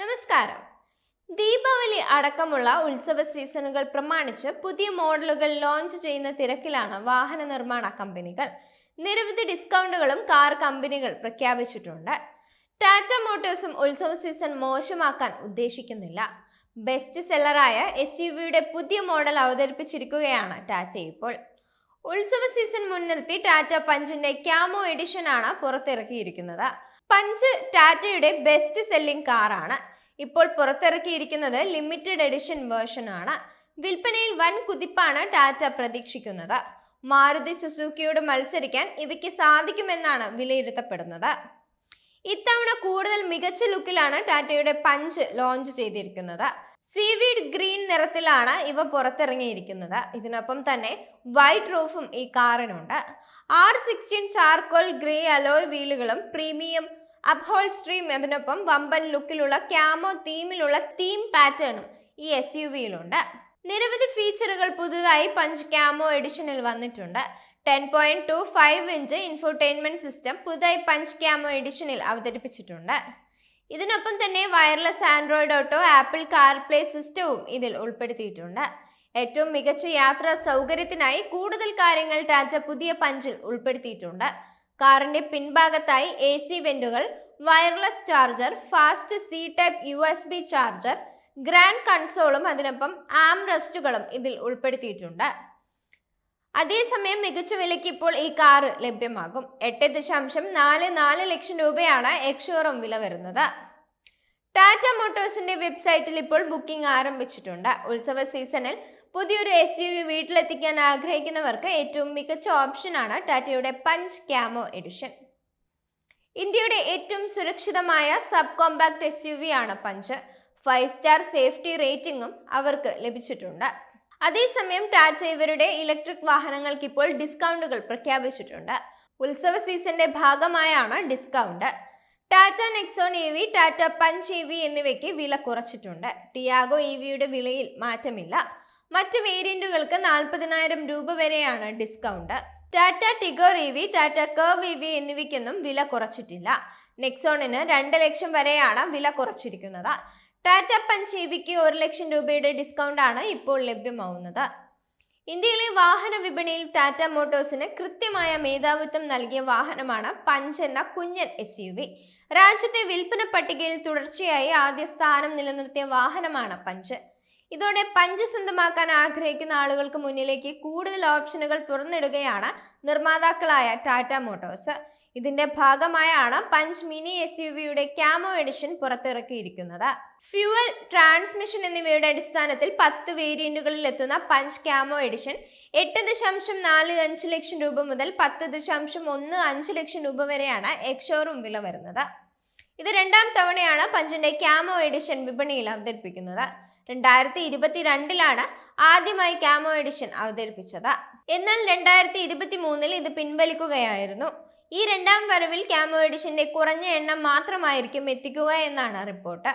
നമസ്കാരം. ദീപാവലി അടക്കമുള്ള ഉത്സവ സീസണുകൾ പ്രമാണിച്ച് പുതിയ മോഡലുകൾ ലോഞ്ച് ചെയ്യുന്ന തിരക്കിലാണ് വാഹന നിർമ്മാണ കമ്പനികൾ. നിരവധി ഡിസ്കൗണ്ടുകളും കാർ കമ്പനികൾ പ്രഖ്യാപിച്ചിട്ടുണ്ട്. ടാറ്റ മോട്ടോഴ്സും ഉത്സവ സീസൺ മോശമാക്കാൻ ഉദ്ദേശിക്കുന്നില്ല. ബെസ്റ്റ് സെല്ലറായ എസ് യു വിയുടെ പുതിയ മോഡൽ അവതരിപ്പിച്ചിരിക്കുകയാണ് ടാറ്റ ഇപ്പോൾ. ഉത്സവ സീസൺ മുൻനിർത്തി ടാറ്റ പഞ്ചിന്റെ ക്യാമോ എഡിഷൻ ആണ് പുറത്തിറക്കിയിരിക്കുന്നത്. പഞ്ച് ടാറ്റയുടെ ബെസ്റ്റ് സെല്ലിംഗ് കാറാണ് ഇപ്പോൾ പുറത്തിറക്കിയിരിക്കുന്നത് ലിമിറ്റഡ് എഡിഷൻ വേർഷൻ ആണ്. വിൽപ്പനയിൽ വൻ കുതിപ്പാണ് ടാറ്റ പ്രതീക്ഷിക്കുന്നത്. മാരുതി സുസുക്കിയോട് മത്സരിക്കാൻ ഇവയ്ക്ക് സാധിക്കുമെന്നാണ് വിലയിരുത്തപ്പെടുന്നത്. ഇത്തവണ കൂടുതൽ മികച്ച ലുക്കിലാണ് ടാറ്റയുടെ പഞ്ച് ലോഞ്ച് ചെയ്തിരിക്കുന്നത്. സീവീഡ് ഗ്രീൻ നിറത്തിലാണ് ഇവ പുറത്തിറങ്ങിയിരിക്കുന്നത്. ഇതിനൊപ്പം തന്നെ വൈറ്റ് റൂഫും ഈ കാറിനുണ്ട് R sixteen charcoal grey alloy വീലുകളും premium അപ്ഹോൾസ്ട്രീം അതിനൊപ്പം വമ്പൻ ലുക്കിലുള്ള ക്യാമോ തീമിലുള്ള തീം പാറ്റേണും ഈ എസ് യു വിയിലുണ്ട് നിരവധി ഫീച്ചറുകൾ പുതുതായി പഞ്ച് ക്യാമോ എഡിഷനിൽ വന്നിട്ടുണ്ട്. Ten point two five inch infotainment system പുതുതായി പഞ്ച് ക്യാമോ എഡിഷനിൽ അവതരിപ്പിച്ചിട്ടുണ്ട്. ഇതിനൊപ്പം തന്നെ wireless Android auto Apple CarPlay സിസ്റ്റവും ഇതിൽ ഉൾപ്പെടുത്തിയിട്ടുണ്ട്. ഏറ്റവും മികച്ച യാത്രാ സൗകര്യത്തിനായി കൂടുതൽ കാര്യങ്ങൾ ടാറ്റ പുതിയ പഞ്ചിൽ ഉൾപ്പെടുത്തിയിട്ടുണ്ട്. കാറിന്റെ പിൻഭാഗത്തായി A C വെന്റുകൾ wireless charger fast C type U S B charger grand കൺസോളും അതിനൊപ്പം ആം റെസ്റ്റുകളും ഇതിൽ ഉൾപ്പെടുത്തിയിട്ടുണ്ട്. അതേസമയം മികച്ച വിലയ്ക്ക് ഇപ്പോൾ ഈ കാർ ലഭ്യമാകും. എട്ട് ദശാംശം നാല് നാല് ലക്ഷം രൂപയാണ് എക്ഷോറം വില വരുന്നത്. ടാറ്റ മോട്ടോഴ്സിന്റെ വെബ്സൈറ്റിൽ ഇപ്പോൾ ബുക്കിംഗ് ആരംഭിച്ചിട്ടുണ്ട്. ഉത്സവ സീസണിൽ പുതിയൊരു എസ് യു വി വീട്ടിലെത്തിക്കാൻ ആഗ്രഹിക്കുന്നവർക്ക് ഏറ്റവും മികച്ച ഓപ്ഷനാണ് ടാറ്റയുടെ പഞ്ച് ക്യാമോ എഡിഷൻ. ഇന്ത്യയുടെ ഏറ്റവും സുരക്ഷിതമായ sub compact S U V ആണ് പഞ്ച്. ഫൈവ് സ്റ്റാർ സേഫ്റ്റി റേറ്റിംഗും അവർക്ക് ലഭിച്ചിട്ടുണ്ട്. അതേസമയം ടാറ്റ ഇവരുടെ ഇലക്ട്രിക് വാഹനങ്ങൾക്ക് ഇപ്പോൾ ഡിസ്കൗണ്ടുകൾ പ്രഖ്യാപിച്ചിട്ടുണ്ട്. ഉത്സവ സീസന്റെ ഭാഗമായാണ് discount. Tata Nexon E V Tata Punch E V എന്നിവയ്ക്ക് വില കുറച്ചിട്ടുണ്ട്. ടിയാഗോ ഇ വിയുടെ വിലയിൽ മാറ്റമില്ല. മറ്റ് വേരിയന്റുകൾക്ക് നാൽപ്പതിനായിരം രൂപ വരെയാണ് discount. Tata Tigor E V Tata Curvv E V എന്നിവയ്ക്കൊന്നും വില കുറച്ചിട്ടില്ല. നെക്സോണിന് രണ്ട് ലക്ഷം വരെയാണ് വില കുറച്ചിരിക്കുന്നത്. ടാറ്റ പഞ്ച് ഇ ഒരു ലക്ഷം രൂപയുടെ ഡിസ്കൗണ്ട് ആണ് ഇപ്പോൾ ലഭ്യമാവുന്നത്. ഇന്ത്യയിലെ വാഹന വിപണിയിൽ ടാറ്റ മോട്ടോഴ്സിന് കൃത്യമായ മേധാവിത്വം നൽകിയ വാഹനമാണ് പഞ്ച് എന്ന കുഞ്ഞൻ എസ് യു വി രാജ്യത്തെ വിൽപ്പന പട്ടികയിൽ തുടർച്ചയായി ആദ്യ സ്ഥാനം നിലനിർത്തിയ വാഹനമാണ് പഞ്ച് ഇതോടെ പഞ്ച് സ്വന്തമാക്കാൻ ആഗ്രഹിക്കുന്ന ആളുകൾക്ക് മുന്നിലേക്ക് കൂടുതൽ ഓപ്ഷനുകൾ തുറന്നിടുകയാണ് നിർമ്മാതാക്കളായ ടാറ്റ മോട്ടോഴ്സ്. ഇതിന്റെ ഭാഗമായാണ് പഞ്ച് മിനി എസ് യു വിയുടെ ക്യാമോ എഡിഷൻ പുറത്തിറക്കിയിരിക്കുന്നത്. ഫ്യൂവൽ ട്രാൻസ്മിഷൻ എന്നിവയുടെ അടിസ്ഥാനത്തിൽ പത്ത് വേരിയന്റുകളിൽ എത്തുന്ന പഞ്ച് ക്യാമോ എഡിഷൻ എട്ട് ദശാംശം നാല് അഞ്ച് ലക്ഷം രൂപ മുതൽ പത്ത് ദശാംശം ഒന്ന് അഞ്ച് ലക്ഷം രൂപ വരെയാണ് എക്സോറും വില വരുന്നത്. ഇത് രണ്ടാം തവണയാണ് പഞ്ചിന്റെ ക്യാമോ എഡിഷൻ വിപണിയിൽ അവതരിപ്പിക്കുന്നത്. രണ്ടായിരത്തി ഇരുപത്തിരണ്ടിലാണ് ആദ്യമായി ക്യാമോ എഡിഷൻ അവതരിപ്പിച്ചത്. എന്നാൽ രണ്ടായിരത്തി ഇരുപത്തി മൂന്നിൽ ഇത് പിൻവലിക്കുകയായിരുന്നു. ഈ രണ്ടാം വരവിൽ ക്യാമോ എഡിഷന്റെ കുറഞ്ഞ എണ്ണം മാത്രമായിരിക്കും എത്തിക്കുക എന്നാണ് റിപ്പോർട്ട്.